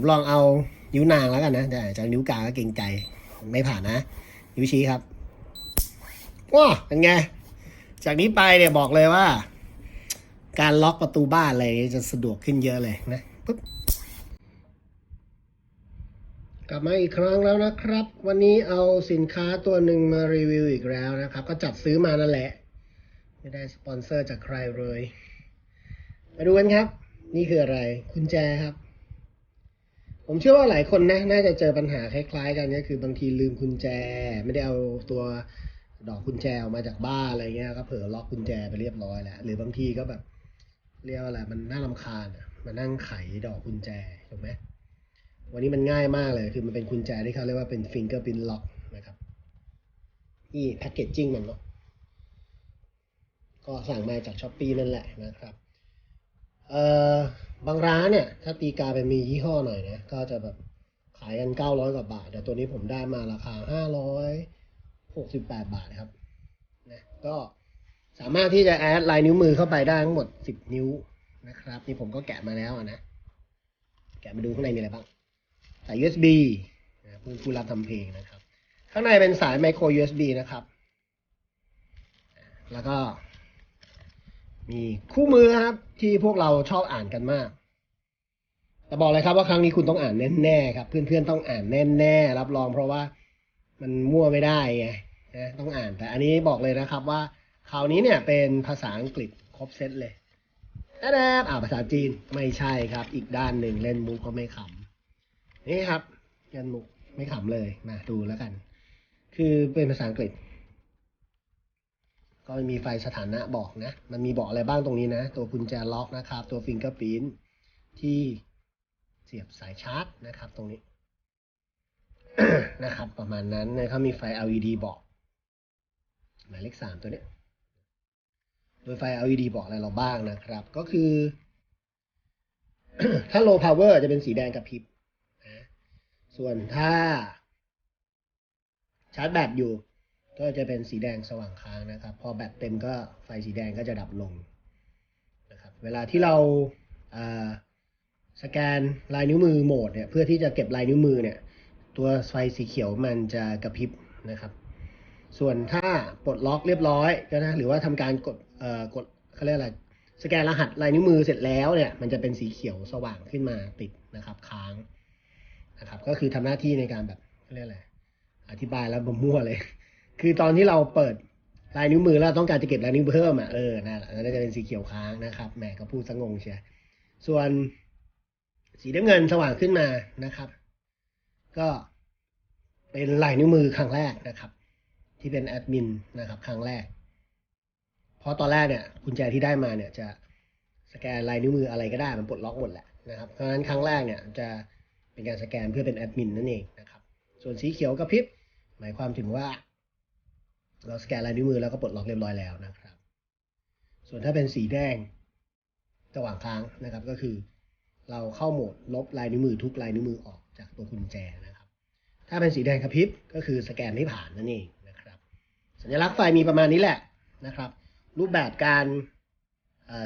ผมลองเอานิ้วนางแล้วกันนะแต่จากนิ้วกลางก็เกรงใจ ไม่ผ่านนะ นิ้วชี้ครับว้าเป็นไง จากนี้ไปเนี่ยบอกเลยว่า การล็อกประตูบ้านอะไรนี่ยจะสะดวกขึ้นเยอะเลยนะปึ๊บกลับมาอีกครั้งแล้วนะครับ วันนี้เอาสินค้าตัวหนึ่งมารีวิวอีกแล้วนะครับ ก็จัดซื้อมานั่นแหละ ไม่ได้สปอนเซอร์จากใครเลย มาดูกันครับ นี่คืออะไรกุญแจครับ ผมเชื่อว่าหลายคนนะน่าจะเจอปัญหาคล้ายๆ กันก็คือบางทีลืมกุญแจ ไม่ได้เอาตัวดอกกุญแจออกมาจากบ้านอะไรเงี้ยก็เผลอล็อกกุญแจไปเรียบร้อยแล้วหรือบางทีก็แบบเรียกว่าอะไรมันน่ารำคาญอะมานั่งไขดอกกุญแจถูกไหมวันนี้มันง่ายมากเลยคือมันเป็นกุญแจที่เขาเรียกว่าเป็น fingerprint lock นะครับนี่แพคเกจจิ้งมันเนาะก็สั่งมาจากช้อปปีนั่นแหละนะครับ เอ่อบางร้านเนี่ย ถ้าตีกาเป็นมียี่ห้อหน่อยนะก็จะแบบขายกันเก้าร้อยกว่าบาท แต่ตัวนี้ผมได้มาราคาห้าร้อยหกสิบแปดบาทครับนะก็สามารถที่จะแอดลายนิ้วมือเข้าไปได้ทั้งหมดสิบนิ้วนะครับ นี่ผมก็แกะมาแล้วอะนะ แกะมาดูข้างในมีอะไรบ้างสาย USB นะผู้ผู้รับทำเพลงนะครับ ข้างในเป็นสายไมโคร USB นะครับ แล้วก็ มีคู่มือครับ ที่พวกเราชอบอ่านกันมาก แต่บอกเลยครับว่าครั้งนี้คุณต้องอ่านแน่ๆครับ เพื่อนๆต้องอ่านแน่ๆรับรองเพราะว่ามันมั่วไม่ได้ไงนะต้องอ่านแต่อันนี้บอกเลยนะครับว่าคราวนี้เนี่ยเป็นภาษาอังกฤษครบเซตเลยแอดอ่าภาษาจีนไม่ใช่ครับ อีกด้านหนึ่งเล่นมุกก็ไม่ขำนี่ครับยันมุกไม่ขำเลยมาดูแล้วกัน คือเป็นภาษาอังกฤษ ก็มีไฟสถานะบอกนะ มันมีบอกอะไรบ้างตรงนี้นะ ตัวกุญแจล็อกนะครับ ตัวฟิงเกอร์พิ้นที่เสียบสายชาร์จนะครับตรงนี้นะครับ ประมาณนั้นนะครับมีไฟ LED บอกหมายเลขสามตัวนี้ โดยไฟ LED บอกอะไรเราบ้างนะครับ ก็คือ ถ้า low power จะเป็นสีแดงกับพริบนะส่วนถ้า ชาร์จแบตอยู่ ก็จะเป็นสีแดงสว่างค้างนะครับ พอแบตเต็มก็ไฟสีแดงก็จะดับลงนะครับ เวลาที่เราสแกนลายนิ้วมือโหมดเนี่ยเพื่อที่จะเก็บลายนิ้วมือเนี่ยตัวไฟสีเขียวมันจะกระพริบนะครับ ส่วนถ้าปลดล็อกเรียบร้อยก็นะหรือว่าทำการกดเอ่อกดเขาเรียกอะไรสแกนรหัสลายนิ้วมือเสร็จแล้วเนี่ยมันจะเป็นสีเขียวสว่างขึ้นมาติดนะครับค้างนะครับ ก็คือทำหน้าที่ในการแบบเขาเรียกอะไรอธิบายแล้วบมั่วเลย คือตอนที่เราเปิดลายนิ้วมือแล้วต้องการจะเก็บลายนิ้วเพิ่มอะเออนั่นและนั่นจะเป็นสีเขียวค้างนะครับแหมก็พูดสงงเชียส่วนสีน้ำเงินสว่างขึ้นมานะครับ ก็เป็นลายนิ้วมือครั้งแรกนะครับ ที่เป็นแอดมินนะครับครั้งแรก เพราะตอนแรกเนี่ยกุญแจที่ได้มาเนี่ยจะสแกนลายนิ้วมืออะไรก็ได้มันปลดล็อกหมดแหละนะครับเพราะฉะนั้นครั้งแรกเนี่ยจะเป็นการสแกนเพื่อเป็นแอดมินนั่นเองนะครับ ส่วนสีเขียวกระพริบหมายความถึงว่า เราสแกนลายนิ้วมือแล้วก็ปลดล็อกเรียบร้อยแล้วนะครับ ส่วนถ้าเป็นสีแดงสว่างค้างนะครับก็คือ เราเข้าโหมดลบลายนิ้วมือทุกลายนิ้วมือออกจากตัวกุญแจนะครับ ถ้าเป็นสีแดงกระพริบก็คือสแกนไม่ผ่านนั่นเองนะครับ สัญลักษณ์ไฟมีประมาณนี้แหละนะครับ รูปแบบการ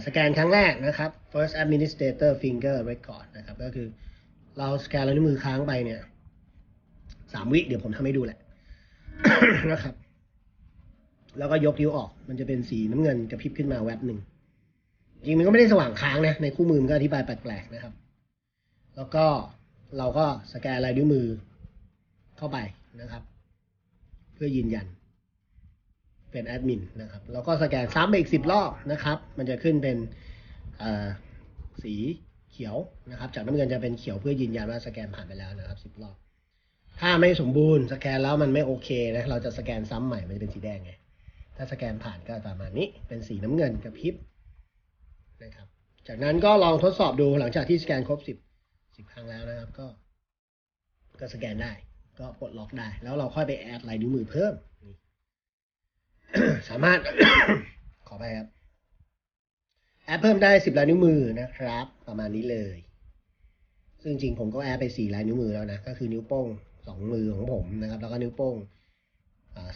สแกนครั้งแรกนะครับ first administrator finger record นะครับก็คือเราสแกนลายนิ้วมือค้างไปเนี่ยสามวิเดี๋ยวผมทำให้ดูแหละนะครับ แล้วก็ยกนิ้วออก มันจะเป็นสีน้ำเงินกระพริบขึ้นมาแวบหนึ่ง จริงมันก็ไม่ได้สว่างค้างนะ ในคู่มือมันก็อธิบายแปลกๆนะครับ แล้วก็เราก็สแกนลายนิ้วมือเข้าไปนะครับ เพื่อยืนยัน เป็นแอดมินนะครับ แล้วก็สแกนซ้ำไปอีกสิบรอบนะครับ มันจะขึ้นเป็นสีเขียวนะครับ จากน้ำเงินจะเป็นเขียวเพื่อยืนยันว่าสแกนผ่านไปแล้วนะครับสิบรอบถ้าไม่สมบูรณ์สแกนแล้วมันไม่โอเคนะเราจะสแกนซ้ำใหม่มันจะเป็นสีแดงไง ถ้าสแกนผ่านก็ประมาณนี้เป็นสีน้ำเงินกระพริบนะครับ จากนั้นก็ลองทดสอบดูหลังจากที่สแกนครบสิบสิบครั้งแล้วนะครับ ก็ก็สแกนได้ ก็ปลดล็อกได้ แล้วเราค่อยไปแอดลายนิ้วมือเพิ่มสามารถขอไปครับ แอดเพิ่มได้สิบลายนิ้วมือนะครับ ประมาณนี้เลย ซึ่งจริงผมก็แอดไปสี่ลายนิ้วมือแล้วนะ ก็คือนิ้วโป้งสองมือของผมนะครับ แล้วก็นิ้วโป้ง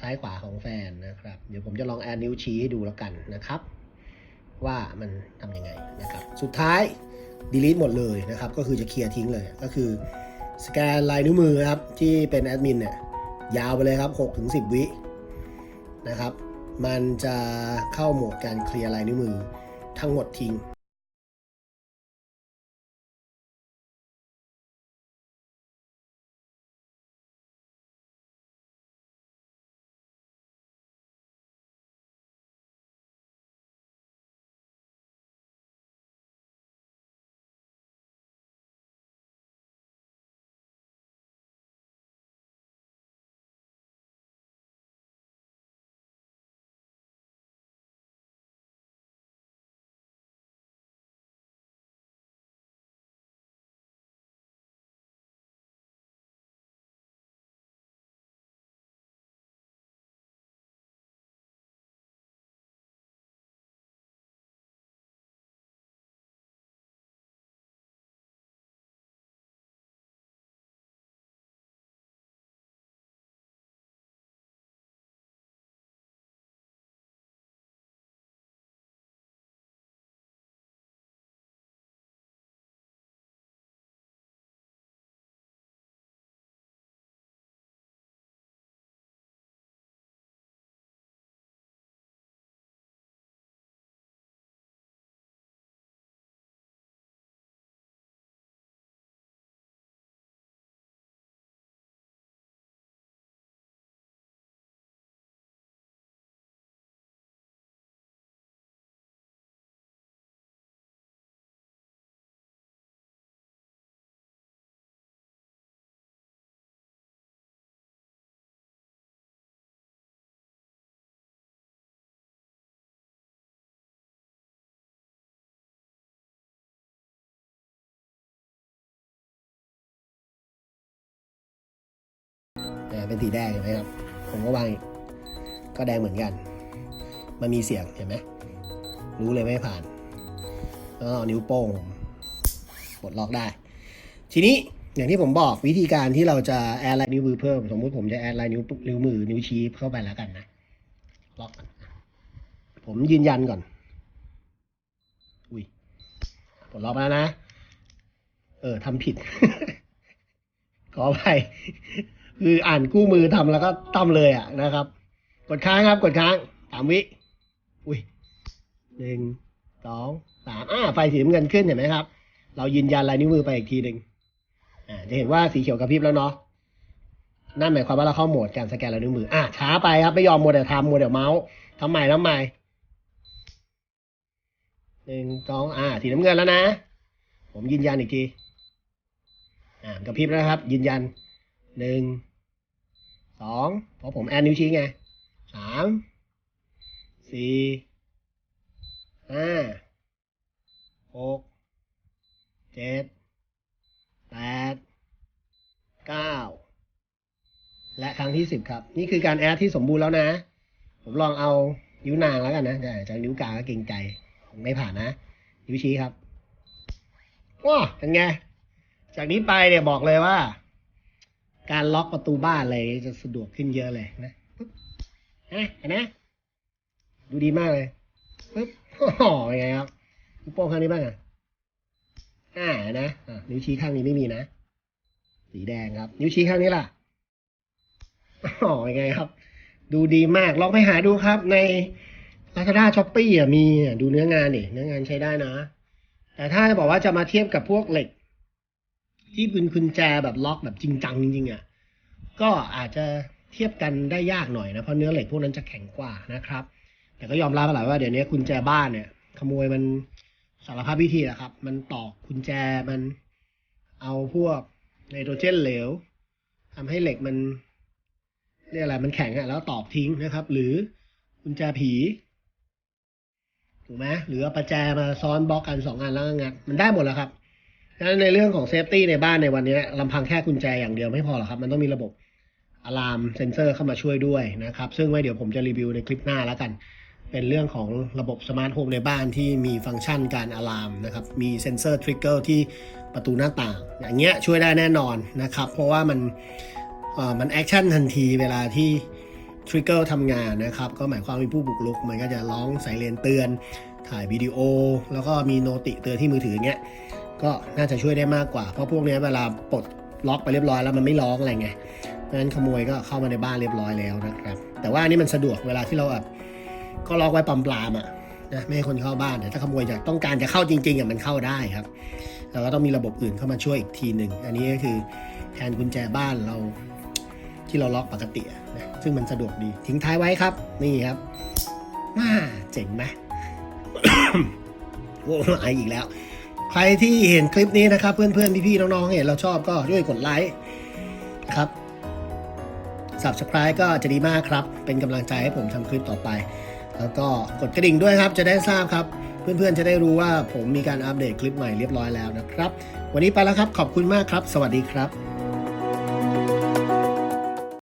ซ้ายขวาของแฟนนะครับ เดี๋ยวผมจะลองแอดนิ้วชี้ให้ดูแล้วกันนะครับ ว่ามันทำยังไงนะครับ สุดท้าย delete หมดเลยนะครับ ก็คือจะเคลียร์ทิ้งเลย ก็คือสแกนลายนิ้วมือครับที่เป็นแอดมินเนี่ยยาวไปเลยครับ6ถึง10 วินะครับ มันจะเข้าโหมดการเคลียร์ลายนิ้วมือทั้งหมดทิ้ง เป็นสีแดงเห็นไหมครับ ผมก็วางก็แดงเหมือนกัน มันมีเสียงเห็นไหมรู้เลยไม่ผ่านแล้วเอานิ้วโป้งปลดล็อกได้ ทีนี้อย่างที่ผมบอกวิธีการที่เราจะแอดลายนิ้วมือเพิ่ม สมมุติผมจะแอดลายนิ้วนิ้วมือนิ้วชี้เข้าไปแล้วกันนะล็อกผมยืนยันก่อน อุ้ยปลดล็อกมาแล้วนะ เออทำผิด ขออภัย คืออ่านกู้มือทำแล้วก็ต้มเลยอะนะครับ กดค้างครับกดค้างสามวิอุ้ยหนึ่งสองสามอ่าไฟสีน้ำเงินขึ้นเห็นไหมครับ เรายืนยันลายนิ้วมือไปอีกทีหนึ่งอ่าจะเห็นว่าสีเขียวกระพริบแล้วเนาะนั่นหมายความว่าเราเข้าโหมดการสแกนลายนิ้วมืออะช้าไปครับไม่ยอมโมเดลทำโมเดลเมาส์ทำใหม่ทำใหม่หนึ่งสองอ่าสีน้ำเงินแล้วนะ ผมยืนยันอีกทีอ่ากระพริบแล้วครับ ยืนยันหนึ่ง สองเพราะผมแอนนิ้วชี้ไงสามสี่ห้าหกเจ็ดแปดเก้าและครั้งที่สิบครับ นี่คือการแอดที่สมบูรณ์แล้วนะ ผมลองเอานิ้วนางแล้วกันนะแต่จากนิ้วกลางก็เกรงใจไม่ผ่านนะ นิ้วชี้ครับว้าเป็นไง จากนี้ไปเนี่ยบอกเลยว่า การล็อกประตูบ้านอะไรจะสะดวกขึ้นเยอะเลยนะปึ๊บเห็นไหมเห็นไหมดูดีมากเลยปึ๊บโอ้โหเป็นไงครับนิ้วโป้งข้างนี้บ้างอะอ่านะอะนิ้วชี้ข้างนี้ไม่มีนะ สีแดงครับ นิ้วชี้ข้างนี้ล่ะโอ้โหเป็นไงครับ ดูดีมาก ลองไปหาดูครับ ใน Lazada s h o p e e อะมีอะดูเนื้องานนี่เนื้องานใช้ได้นะ แต่ถ้าจะบอกว่าจะมาเทียบกับพวกเหล็ก ที่เป็นกุญแจแบบล็อกแบบจริงจังจริงๆอะก็อาจจะเทียบกันได้ยากหน่อยนะเพราะเนื้อเหล็กพวกนั้นจะแข็งกว่านะครับ แต่ก็ยอมรับแหละว่าเดี๋ยวนี้กุญแจบ้านเนี่ยขโมยมันสารพัดวิธีแหละครับ มันตอกกุญแจมันเอาพวกไนโตรเจนเหลวทำให้เหล็กมันเรียกอะไรมันแข็งอะแล้วตอกทิ้งนะครับ หรือกุญแจผีถูกไหมหรือเอาประแจมาซ้อนบล็อกกันสองอันแล้วงัดมันได้หมดแล้วครับ งั้นในเรื่องของเซฟตี้ในบ้านในวันนี้ลำพังแค่กุญแจอย่างเดียวไม่พอหรอกครับ มันต้องมีระบบอะลามเซนเซอร์เข้ามาช่วยด้วยนะครับ ซึ่งไว้เดี๋ยวผมจะรีวิวในคลิปหน้าแล้วกัน เป็นเรื่องของระบบสมาร์ทโฮมในบ้านที่มีฟังก์ชันการอะลามนะครับ มีเซนเซอร์ทริกเกอร์ที่ประตูหน้าต่าง อย่างเงี้ยช่วยได้แน่นอนนะครับ เพราะว่ามันเอ่อมันแอคชั่นทันทีเวลาที่ทริกเกอร์ทำงานนะครับ ก็หมายความมีผู้บุกรุก มันก็จะร้องสายเรนเตือน ถ่ายวิดีโอ แล้วก็มีโนติเตือนที่มือถือเงี้ย ก็น่าจะช่วยได้มากกว่า เพราะพวกนี้เวลาปลดล็อกไปเรียบร้อยแล้วมันไม่ร้องอะไรไงเพราะฉะนั้นขโมยก็เข้ามาในบ้านเรียบร้อยแล้วนะครับ แต่ว่านนี้มันสะดวกเวลาที่เราแบบก็ล็อกไว้ปลามๆอะนะไม่ให้คนเข้าบ้านแต่ถ้าขโมยอยากต้องการจะเข้าจริงๆอะมันเข้าได้ครับเราก็ต้องมีระบบอื่นเข้ามาช่วยอีกทีหนึ่งอันนี้ก็คือแทนกุญแจบ้านเราที่เราล็อกปกตินะซึ่งมันสะดวกดีทิ้งท้ายไว้ครับ นี่ครับมาเจ๋งไหมโอ้ไออีกแล้ว ใครที่เห็นคลิปนี้นะครับ เพื่อนๆ พี่ๆ น้องๆ เห็นเราชอบก็ช่วยกดไลค์ครับ Subscribe ก็จะดีมากครับ เป็นกำลังใจให้ผมทำคลิปต่อไป แล้วก็กดกระดิ่งด้วยครับ จะได้ทราบครับ เพื่อนๆ จะได้รู้ว่าผมมีการอัปเดตคลิปใหม่เรียบร้อยแล้วนะครับ วันนี้ไปแล้วครับ ขอบคุณมากครับ สวัสดีครับ